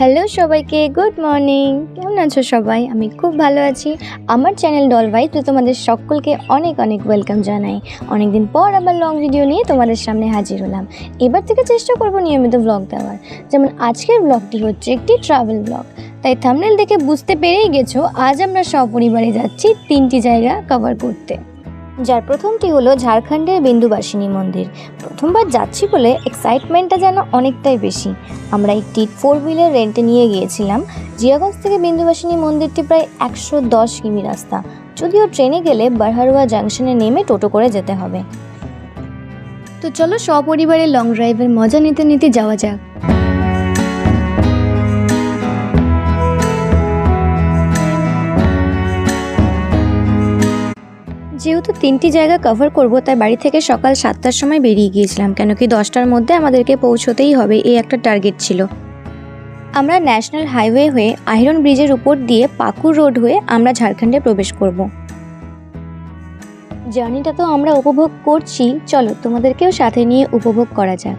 Hello সবাইকে, good morning. কেমন আছো সবাই? আমি খুব ভালো আছি। আমার চ্যানেল ডলবাই তো তোমাদের সকলকে অনেক অনেক ওয়েলকাম জানাই। অনেকদিন পর আবার লং ভিডিও নিয়ে তোমাদের সামনে হাজির হলাম। এবার থেকে চেষ্টা করব নিয়মিত ব্লগ দেওয়ার। যেমন আজকের ব্লগটি হচ্ছে একটি ট্রাভেল ব্লগ তাই থামনেল দেখে বুঝতে পেরেই গেছো, আজ আমরা সপরিবারে যাচ্ছি তিনটি জায়গা কভার করতে। যার প্রথমটি হলো ঝাড়খণ্ডের বিন্দুবাসিনী মন্দির। প্রথমবার যাচ্ছি বলে এক্সাইটমেন্টটা যেন অনেকটাই বেশি। আমরা একটি ফোর হুইলার রেন্টে নিয়ে গিয়েছিলাম। জিয়াগঞ্জ থেকে বিন্দুবাসিনী মন্দিরটি প্রায় একশো দশ কিমি রাস্তা। যদিও ট্রেনে গেলে বারহারুয়া জাংশনে নেমে টোটো করে যেতে হবে। তো চলো সপরিবারে লং ড্রাইভের মজা নিতে নিতে যাওয়া যাক। যেহেতু তিনটি জায়গা কভার করব, তাই বাড়ি থেকে সকাল সাতটার সময় বেরিয়ে গিয়েছিলাম। কেন কি দশটার মধ্যে আমাদেরকে পৌঁছতেই হবে, এই একটা টার্গেট ছিল। আমরা ন্যাশনাল হাইওয়ে হয়ে আহিরন ব্রিজের উপর দিয়ে পাকুর রোড হয়ে আমরা ঝাড়খণ্ডে প্রবেশ করব। জার্নিটা তো আমরা উপভোগ করছি। চলো তোমাদেরকেও সাথে নিয়ে উপভোগ করা যাক।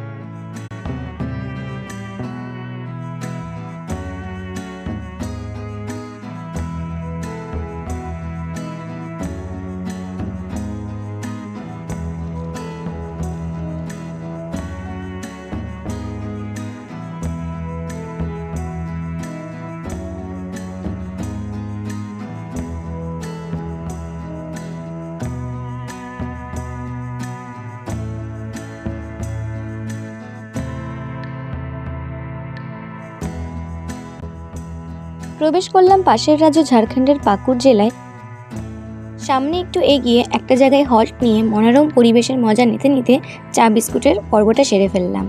প্রবেশ করলাম পাশের রাজ্য ঝাড়খণ্ডের পাকুর জেলায়। সামনে একটু এগিয়ে একটা জায়গায় হল্ট নিয়ে মনোরম পরিবেশের মজা নিতে নিতে চা বিস্কুটের পর্বটা সেরে ফেললাম।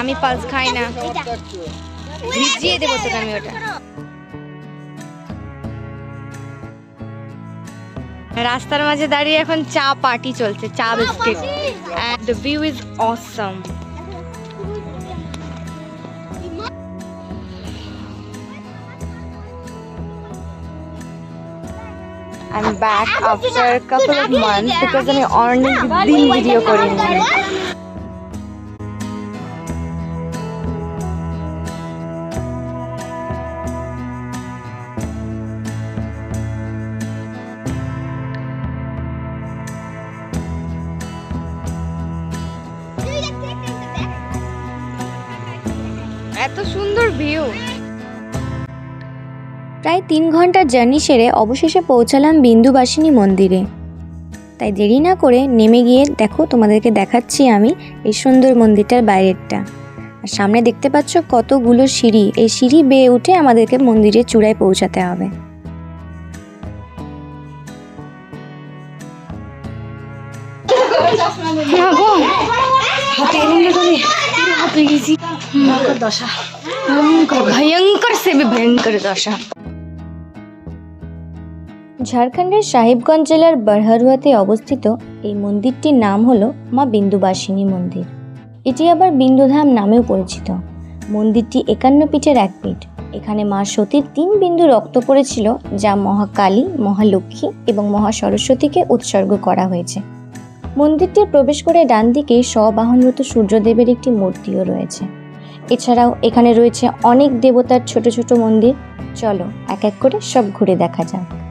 আমি পালস খাই না। ভিজিয়ে দেবো তোকে আমি ওটা। রাস্তার মাঝে দাঁড়িয়ে এখন চা পার্টি চলছে চা biscuit. And the view is awesome I'm back after a couple of months because আমি অনেক দিন ভিডিও করিনি সুন্দর ভিউ প্রায় তিন ঘণ্টার জার্নি সেরে অবশেষে পৌঁছালাম বিন্দুবাসিনী মন্দিরে। তাই দেরি না করে নেমে গিয়ে দেখো তোমাদেরকে দেখাচ্ছি আমি এই সুন্দর মন্দিরটার বাইরেরটা। আর সামনে দেখতে পাচ্ছ কতগুলো সিঁড়ি। এই সিঁড়ি বেয়ে উঠে আমাদেরকে মন্দিরের চূড়ায় পৌঁছাতে হবে। ঝাড়খণ্ডের সাহিবগঞ্জ জেলার বারহারুয়াতে অবস্থিত এই মন্দিরটির নাম হল মা বিন্দুবাসিনী মন্দির। এটি আবার বিন্দুধাম নামেও পরিচিত। মন্দিরটি একান্ন পিঠের এক পিঠ। এখানে মা সতীর তিন বিন্দু রক্ত পড়েছিল, যা মহাকালী, মহালক্ষ্মী এবং মহা সরস্বতীকে উৎসর্গ করা হয়েছে। মন্দিরটির প্রবেশ করে ডান দিকে স্ববাহনরত সূর্যদেবের একটি মূর্তিও রয়েছে। এছাড়াও এখানে রয়েছে অনেক দেবতার ছোট ছোট মন্দির। চলো এক এক করে সব ঘুরে দেখা যাক।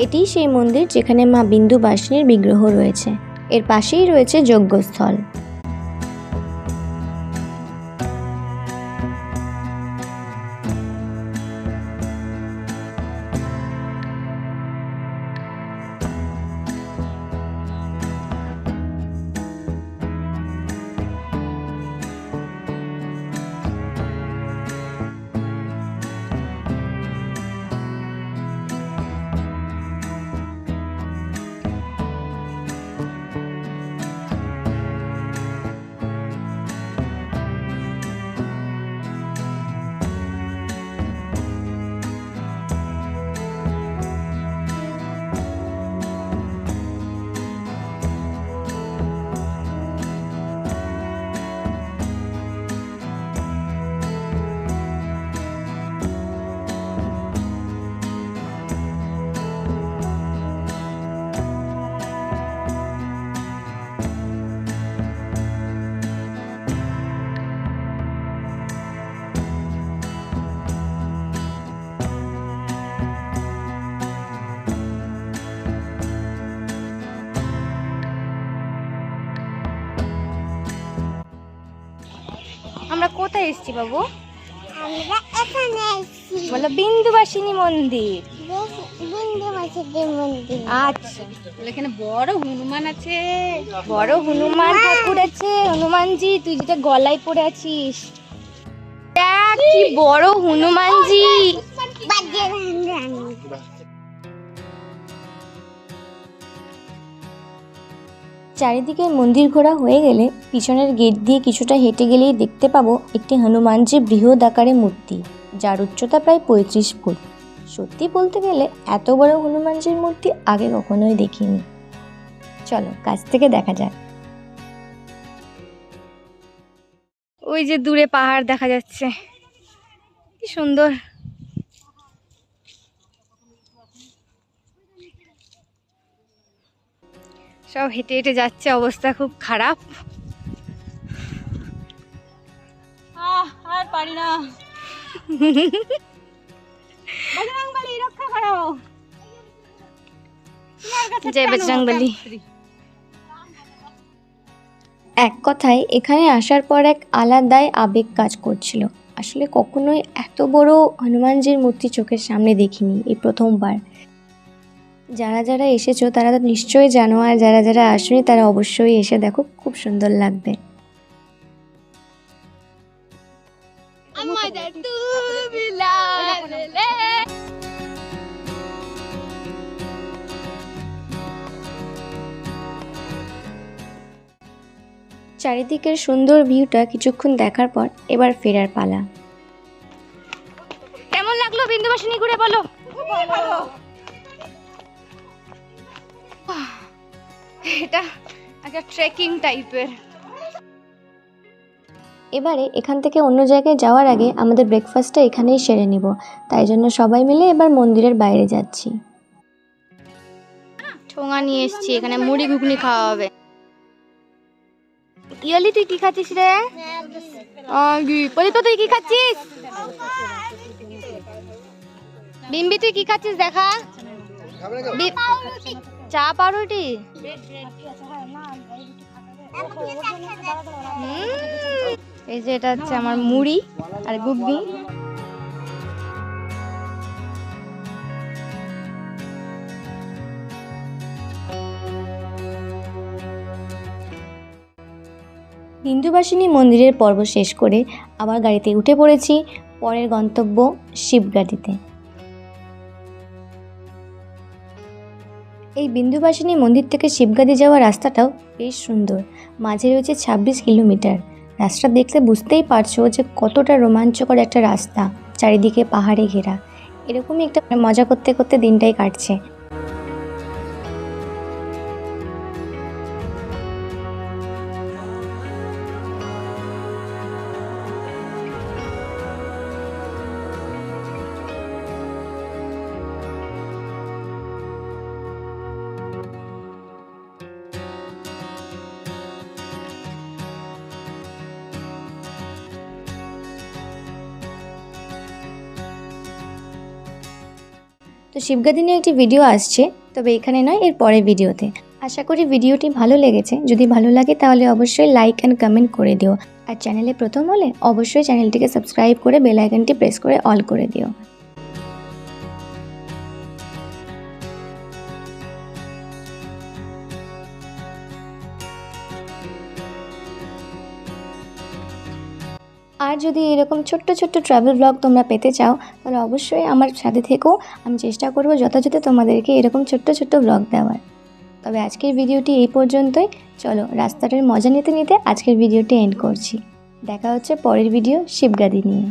এটিই সেই মন্দির যেখানে মা বিন্দুবাসিনীর বিগ্রহ রয়েছে। এর পাশেই রয়েছে যজ্ঞস্থল। আমরা কোথায় এসেছি বাবু? আমরা এখানে এসেছি। বলো বিন্দুবাসিনী মন্দির। মন্দির। আচ্ছা। এখানে বড় হনুমান আছে বড় হনুমান ঠাকুর আছে হনুমানজি তুই যেটা গলায় পরে আছিস। দেখ কি বড় হনুমানজি। চারিদিকে মন্দির ঘোরা হয়ে গেলে পিছনের গেট দিয়ে কিছুটা হেঁটে গেলেই দেখতে পাবো একটি হনুমানজির বৃহৎ আকারে মূর্তি, যার উচ্চতা প্রায় পঁয়ত্রিশ ফুট। সত্যি বলতে গেলে এত বড় হনুমানজির মূর্তি আগে কখনোই দেখিনি। চলো, কাছ থেকে দেখা যাক। ওই যে দূরে পাহাড় দেখা যাচ্ছে। কি সুন্দর। সব হেঁটে হেঁটে যাচ্ছে অবস্থা খুব খারাপ। আর পারি না। জয় বজরংবলী। এক কথায় এখানে আসার পর এক আলাদাই আবেগ কাজ করছিল। আসলে কখনোই এত বড় হনুমানজির মূর্তি চোখের সামনে দেখিনি এই প্রথমবার। যারা যারা এসেছ তারা তো নিশ্চয়ই জানো আর যারা যারা আসেনি তারা অবশ্যই এসে দেখো খুব সুন্দর লাগবে। চারিদিকের সুন্দর ভিউটা কিছুক্ষণ দেখার পর এবার ফেরার পালা। কেমন লাগল বিন্দুবাসিনী ঘুরে বলো? এটা একটা ট্রেকিং টাইপের এবারে এখান থেকে অন্য জায়গায় যাওয়ার আগে আমাদের ব্রেকফাস্টটা এখানেই সেরে নিব। তাই জন্য সবাই মিলে এবার মন্দিরের বাইরে যাচ্ছি। ঠোঙা নিয়ে এসছি এখানে মুড়ি ঘুগনি খাওয়া হবে। ইয়ালি তুই কি খাচ্ছিস রে? তো তুই কি খাচ্ছিস? বিম্বি তুই কি খাচ্ছিস দেখা? চা পাউরুটি এই যে এটা হচ্ছে আমার মুড়ি আর ঘুগনি বিন্দুবাসিনী মন্দিরের পর্ব শেষ করে আবার গাড়িতে উঠে পড়েছি, পরের গন্তব্য শিবগাড়িতে এই বিন্দুবাসিনী মন্দির থেকে শিবগাদি যাওয়ার রাস্তাটাও বেশ সুন্দর। মাঝে রয়েছে ছাব্বিশ কিলোমিটার। রাস্তা দেখলে বুঝতেই পারছ যে কতটা রোমাঞ্চকর একটা রাস্তা, চারিদিকে পাহাড়ে ঘেরা। এরকমই একটা মজা করতে করতে দিনটাই কাটছে। শিবগাদি নিয়ে একটি ভিডিও আসছে, তবে এখানে নয়, এর পরের ভিডিওতে। আশা করি ভিডিওটি ভালো লেগেছে। যদি ভালো লাগে তাহলে অবশ্যই লাইক অ্যান্ড কমেন্ট করে দিও। আর চ্যানেলে প্রথম হলে অবশ্যই চ্যানেলটিকে সাবস্ক্রাইব করে বেল আইকনটি প্রেস করে অল করে দিও। যদি এরকম ছোট্ট ছোট্ট ট্রাভেল ব্লগ তোমরা পেতে চাও, তাহলে অবশ্যই আমার সাথে থেকেও আমি চেষ্টা করব যথাযথ তোমাদেরকে এরকম ছোট্ট ছোট্ট ব্লগ দেওয়ার। তবে আজকের ভিডিওটি এই পর্যন্তই। চলো, রাস্তাটার মজা নিতে নিতে আজকের ভিডিওটি এন্ড করছি। দেখা হচ্ছে পরের ভিডিও শিবগাদি নিয়ে।